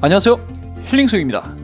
안녕하세요. 힐링수입니다.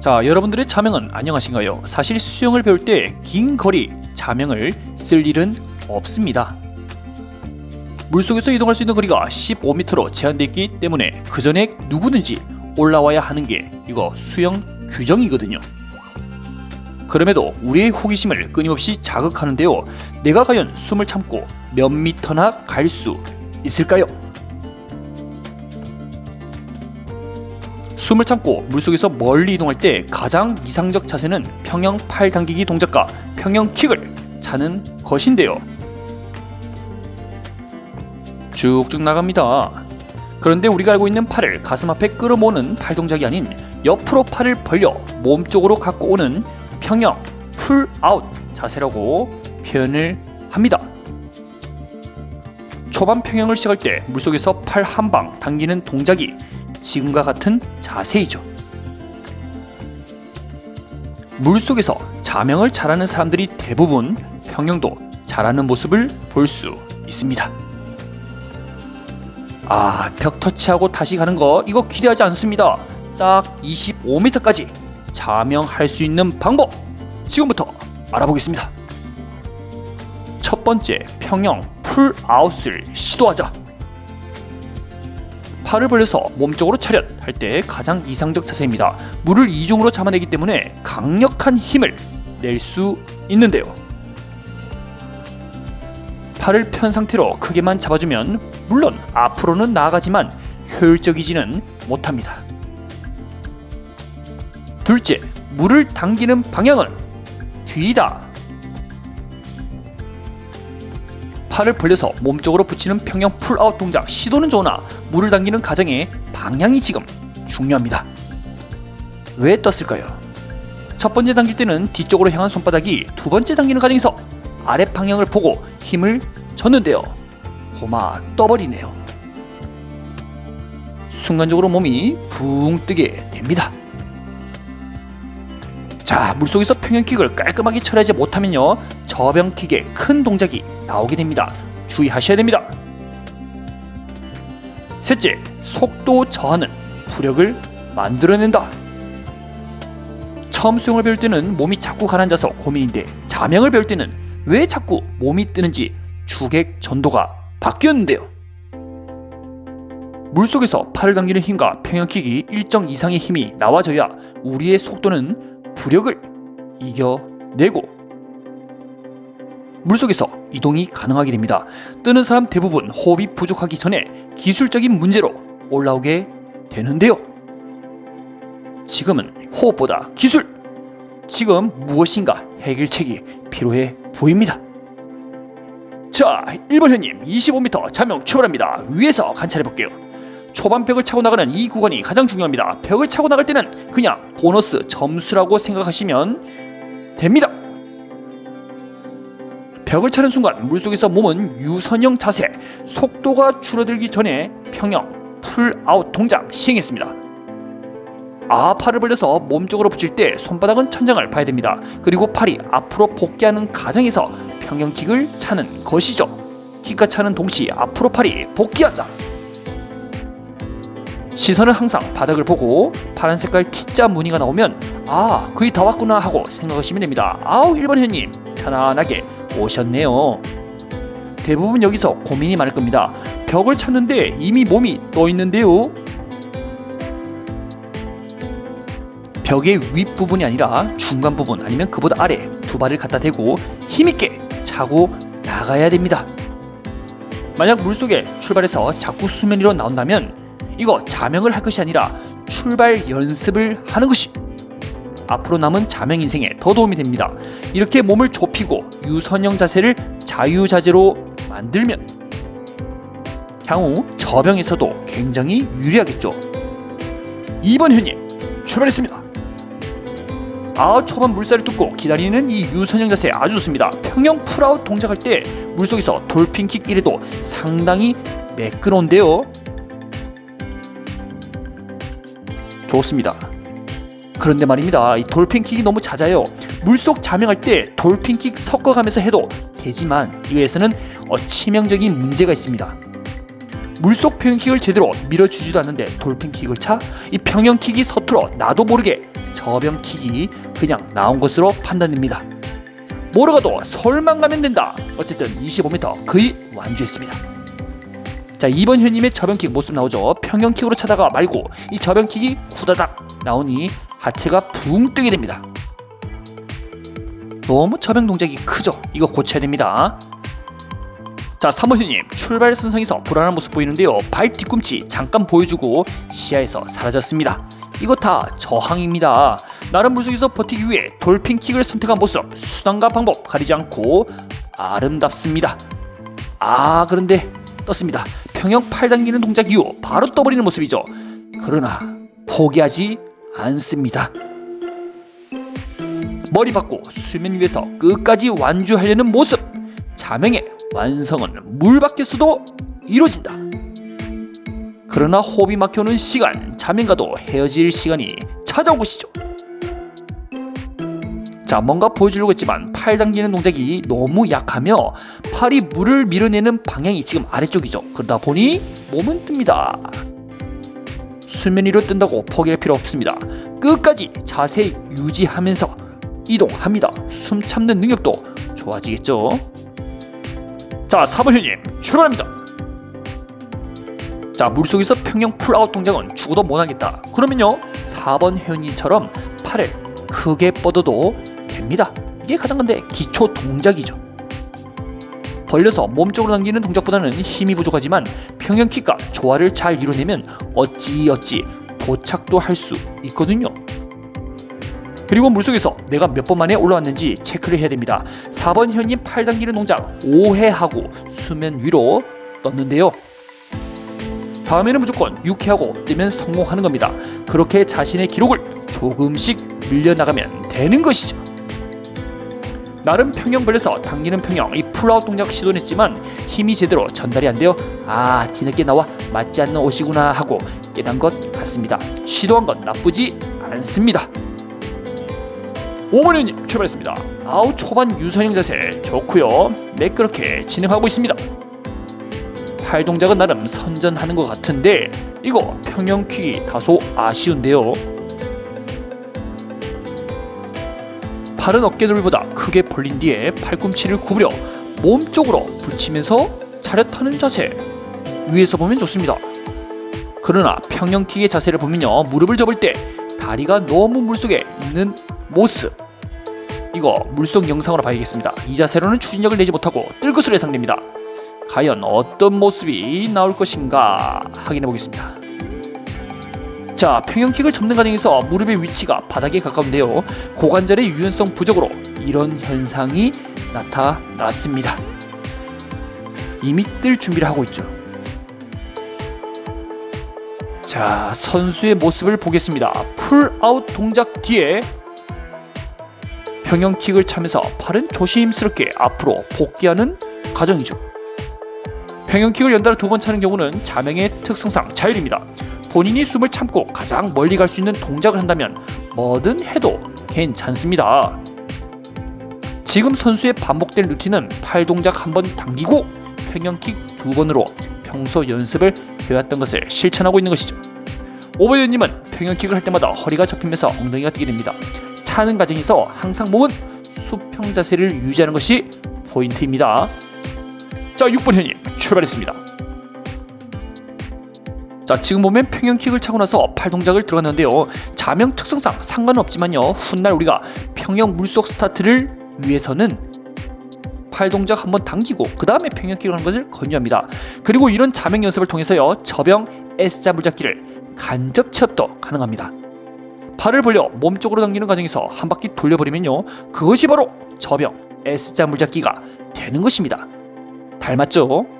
자 여러분들의 자명은 안녕하신가요? 사실 수영을 배울 때 긴 거리 자명을 쓸 일은 없습니다. 물속에서 이동할 수 있는 거리가 15m로 제한되어 있기 때문에 그 전에 누구든지 올라와야 하는 게 이거 수영 규정이거든요. 그럼에도 우리의 호기심을 끊임없이 자극하는데요. 내가 과연 숨을 참고 몇 미터나 갈 수 있을까요? 숨을 참고 물속에서 멀리 이동할 때 가장 이상적 자세는 평형 팔 당기기 동작과 평형 킥을 차는 것인데요. 쭉쭉 나갑니다. 그런데 우리가 알고 있는 팔을 가슴 앞에 끌어모으는 팔 동작이 아닌 옆으로 팔을 벌려 몸 쪽으로 갖고 오는 평형 풀 아웃 자세라고 표현을 합니다. 초반 평형을 시작할 때 물속에서 팔 한 방 당기는 동작이 지금과 같은 자세이죠. 물속에서 자명을 잘하는 사람들이 대부분 평형도 잘하는 모습을 볼 수 있습니다. 아, 벽 터치하고 다시 가는 거 이거 기대하지 않습니다. 딱 25m까지 자명할 수 있는 방법 지금부터 알아보겠습니다. 첫 번째 평형 풀 아웃을 시도하자. 팔을 벌려서 몸쪽으로 차렷 할 때 가장 이상적 자세입니다. 물을 이중으로 잡아내기 때문에 강력한 힘을 낼 수 있는데요. 팔을 편 상태로 크게만 잡아주면 물론 앞으로는 나아가지만 효율적이지는 못합니다. 둘째, 물을 당기는 방향은 뒤다. 팔을 벌려서 몸쪽으로 붙이는 평형 풀아웃 동작 시도는 좋으나 물을 당기는 과정의 방향이 지금 중요합니다. 왜 떴을까요? 첫 번째 당길 때는 뒤쪽으로 향한 손바닥이 두 번째 당기는 과정에서 아래 방향을 보고 힘을 줬는데요. 고마 떠버리네요. 순간적으로 몸이 붕 뜨게 됩니다. 자, 물속에서 평형킥을 깔끔하게 처리하지 못하면요. 저병킥의 큰 동작이 나오게 됩니다. 주의하셔야 됩니다. 셋째, 속도 저하는 부력을 만들어낸다. 처음 수영을 배울 때는 몸이 자꾸 가라앉아서 고민인데 자명을 배울 때는 왜 자꾸 몸이 뜨는지 주객 전도가 바뀌었는데요. 물속에서 팔을 당기는 힘과 평형킥이 일정 이상의 힘이 나와줘야 우리의 속도는 부력을 이겨내고 물속에서 이동이 가능하게 됩니다. 뜨는 사람 대부분 호흡이 부족하기 전에 기술적인 문제로 올라오게 되는데요. 지금은 호흡보다 기술. 지금 무엇인가 해결책이 필요해 보입니다. 자, 1번 현님 25m 자명 출발합니다. 위에서 관찰해 볼게요. 초반 벽을 차고 나가는 이 구간이 가장 중요합니다. 벽을 차고 나갈 때는 그냥 보너스 점수라고 생각하시면 됩니다. 벽을 차는 순간 물속에서 몸은 유선형 자세, 속도가 줄어들기 전에 평형 풀아웃 동작 시행했습니다. 아 팔을 벌려서 몸쪽으로 붙일 때 손바닥은 천장을 봐야 됩니다. 그리고 팔이 앞으로 복귀하는 과정에서 평형킥을 차는 것이죠. 킥과 차는 동시에 앞으로 팔이 복귀한다. 시선은 항상 바닥을 보고 파란 색깔 T자 무늬가 나오면 아 거의 다 왔구나 하고 생각하시면 됩니다. 아우 1번 현님 편안하게 오셨네요. 대부분 여기서 고민이 많을 겁니다. 벽을 찾는데 이미 몸이 떠 있는데요. 벽의 윗부분이 아니라 중간 부분 아니면 그보다 아래 두 발을 갖다 대고 힘있게 차고 나가야 됩니다. 만약 물속에 출발해서 자꾸 수면 위로 나온다면 이거 자명을 할 것이 아니라 출발 연습을 하는 것이 앞으로 남은 자명 인생에 더 도움이 됩니다. 이렇게 몸을 좁히고 유선형 자세를 자유자재로 만들면 향후 저병에서도 굉장히 유리하겠죠. 2번 현님 출발했습니다. 아 초반 물살을 뚫고 기다리는 이 유선형 자세 아주 좋습니다. 평형 풀아웃 동작할 때 물속에서 돌핀킥 1에도 상당히 매끄러운데요. 좋습니다. 그런데 말입니다. 이 돌핀킥이 너무 잦아요. 물속 자명할 때 돌핀킥 섞어가면서 해도 되지만 이거에서는 어, 치명적인 문제가 있습니다. 물속 평형킥을 제대로 밀어주지도 않는데 돌핀킥을 차 이 평형킥이 서툴어 나도 모르게 저병킥이 그냥 나온 것으로 판단됩니다. 모르가도 설만 가면 된다. 어쨌든 25m 거의 완주했습니다. 자 2번 현님의 저병킥 모습 나오죠. 평형킥으로 차다가 말고 이 저병킥이 후다닥 나오니 하체가 붕 뜨게 됩니다. 너무 저병 동작이 크죠. 이거 고쳐야 됩니다. 자 3번 현님 출발 선상에서 불안한 모습 보이는데요. 발 뒤꿈치 잠깐 보여주고 시야에서 사라졌습니다. 이거 다 저항입니다. 나름 물속에서 버티기 위해 돌핀킥을 선택한 모습 수단과 방법 가리지 않고 아름답습니다. 아 그런데 떴습니다. 평형 팔 당기는 동작 이후 바로 떠버리는 모습이죠. 그러나 포기하지 않습니다. 머리 받고 수면 위에서 끝까지 완주하려는 모습. 자명의 완성은 물 밖에서도 이루어진다. 그러나 호흡이 막혀오는 시간, 자명과도 헤어질 시간이 찾아오고 시죠. 자, 뭔가 보여주려고 했지만 팔 당기는 동작이 너무 약하며 팔이 물을 밀어내는 방향이 지금 아래쪽이죠. 그러다 보니 몸은 뜹니다. 수면 위로 뜬다고 포기할 필요 없습니다. 끝까지 자세 유지하면서 이동합니다. 숨 참는 능력도 좋아지겠죠. 자, 4번 현님 출발합니다. 자, 물속에서 평형 풀아웃 동작은 죽어도 못하겠다. 그러면요, 4번 현님처럼 팔을 크게 뻗어도 됩니다. 이게 가장 근데 기초 동작이죠. 벌려서 몸쪽으로 당기는 동작보다는 힘이 부족하지만 평형킥과 조화를 잘 이뤄내면 어찌어찌 도착도 할 수 있거든요. 그리고 물속에서 내가 몇 번 만에 올라왔는지 체크를 해야 됩니다. 4번 현님 팔 당기는 동작 5회 하고 수면 위로 떴는데요. 다음에는 무조건 6회 하고 뜨면 성공하는 겁니다. 그렇게 자신의 기록을 조금씩 늘려나가면 되는 것이죠. 나름 평형 벌려서 당기는 평형 이 풀아웃 동작 시도했지만 힘이 제대로 전달이 안 돼요. 아 뒤늦게 나와 맞지 않는 옷이구나 하고 깨단 것 같습니다. 시도한 건 나쁘지 않습니다. 오머니님 출발했습니다. 아우 초반 유선형 자세 좋고요. 매끄럽게 진행하고 있습니다. 팔 동작은 나름 선전하는 것 같은데 이거 평형킥이 다소 아쉬운데요. 팔은 어깨돌보다 크게 벌린 뒤에 팔꿈치를 구부려 몸 쪽으로 붙이면서 차렷하는 자세 위에서 보면 좋습니다. 그러나 평형킥의 자세를 보면요 무릎을 접을 때 다리가 너무 물속에 있는 모습 이거 물속 영상으로 봐야겠습니다. 이 자세로는 추진력을 내지 못하고 뜰 것으로 예상됩니다. 과연 어떤 모습이 나올 것인가 확인해 보겠습니다. 자, 평형킥을 접는 과정에서 무릎의 위치가 바닥에 가까운데요. 고관절의 유연성 부족으로 이런 현상이 나타났습니다. 이미 뜰 준비를 하고 있죠. 자, 선수의 모습을 보겠습니다. 풀아웃 동작 뒤에 평형킥을 차면서 팔은 조심스럽게 앞으로 복귀하는 과정이죠. 평형킥을 연달아 두 번 차는 경우는 자명의 특성상 자율입니다. 본인이 숨을 참고 가장 멀리 갈 수 있는 동작을 한다면 뭐든 해도 괜찮습니다. 지금 선수의 반복된 루틴은 팔 동작 한 번 당기고 평형킥 두 번으로 평소 연습을 해왔던 것을 실천하고 있는 것이죠. 오버연님은 평형킥을 할 때마다 허리가 접히면서 엉덩이가 뛰게 됩니다. 차는 과정에서 항상 몸은 수평 자세를 유지하는 것이 포인트입니다. 자, 6번 현님 출발했습니다. 자, 지금 보면 평형킥을 차고 나서 팔 동작을 들어갔는데요. 자명 특성상 상관은 없지만요. 훗날 우리가 평형 물속 스타트를 위해서는 팔 동작 한번 당기고 그 다음에 평형킥을 하는 것을 권유합니다. 그리고 이런 자명 연습을 통해서요. 저병 S자 물잡기를 간접 체업도 가능합니다. 팔을 벌려 몸쪽으로 당기는 과정에서 한 바퀴 돌려버리면요. 그것이 바로 저병 S자 물잡기가 되는 것입니다. 닮았죠?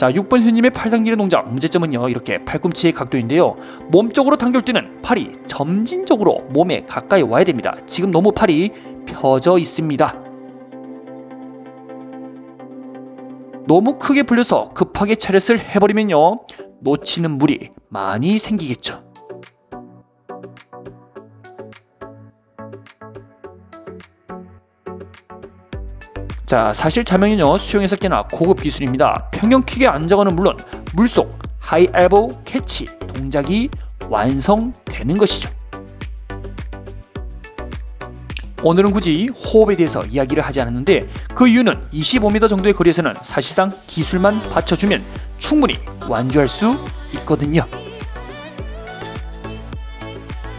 자, 6번 현님의 팔 당기는 동작 문제점은요. 이렇게 팔꿈치의 각도인데요. 몸 쪽으로 당길 때는 팔이 점진적으로 몸에 가까이 와야 됩니다. 지금 너무 팔이 펴져 있습니다. 너무 크게 불려서 급하게 차렷을 해버리면요. 놓치는 물이 많이 생기겠죠. 자, 사실 자명은요 수영에서 꽤나 고급 기술입니다. 평형킥의 안정화는 물론 물속 하이 엘보우 캐치 동작이 완성되는 것이죠. 오늘은 굳이 호흡에 대해서 이야기를 하지 않았는데 그 이유는 25m 정도의 거리에서는 사실상 기술만 받쳐주면 충분히 완주할 수 있거든요.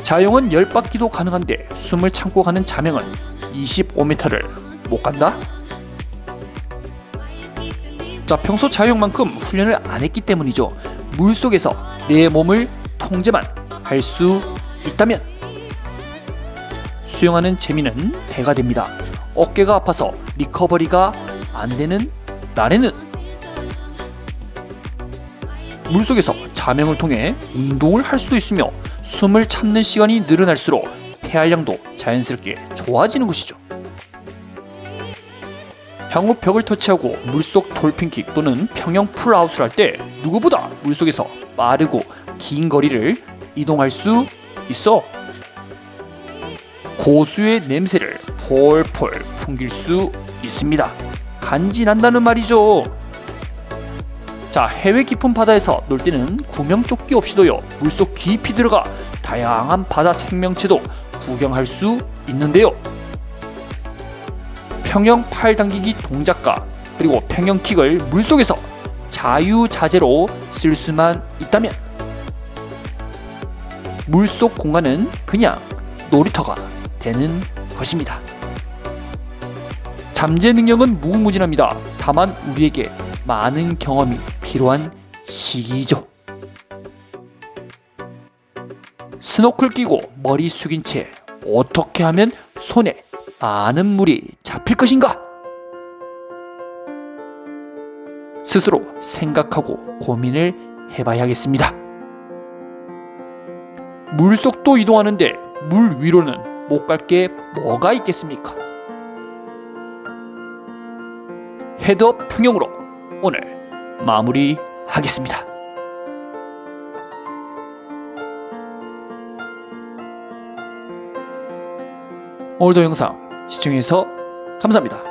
자영은 10바퀴도 가능한데 숨을 참고 가는 자명은 25m를 못 간다? 자, 평소 자영만큼 훈련을 안 했기 때문이죠. 물 속에서 내 몸을 통제만 할 수 있다면 수영하는 재미는 배가 됩니다. 어깨가 아파서 리커버리가 안 되는 날에는 물 속에서 자명을 통해 운동을 할 수도 있으며 숨을 참는 시간이 늘어날수록 폐활량도 자연스럽게 좋아지는 것이죠. 향후 벽을 터치하고 물속 돌핀킥 또는 평형 풀아웃을 할 때 누구보다 물속에서 빠르고 긴 거리를 이동할 수 있어 고수의 냄새를 폴폴 풍길 수 있습니다. 간지난다는 말이죠. 자, 해외 깊은 바다에서 놀 때는 구명조끼 없이도요 물속 깊이 들어가 다양한 바다 생명체도 구경할 수 있는데요. 평형 팔 당기기 동작과 그리고 평형 킥을 물속에서 자유자재로 쓸 수만 있다면 물속 공간은 그냥 놀이터가 되는 것입니다. 잠재 능력은 무궁무진합니다. 다만 우리에게 많은 경험이 필요한 시기죠. 스노클 끼고 머리 숙인 채 어떻게 하면 손에 많은 물이 잡힐 것인가? 스스로 생각하고 고민을 해봐야겠습니다. 물속도 이동하는데 물 위로는 못 갈 게 뭐가 있겠습니까? 헤드업 평형으로 오늘 마무리하겠습니다. 오늘도 영상 시청해주셔서 감사합니다.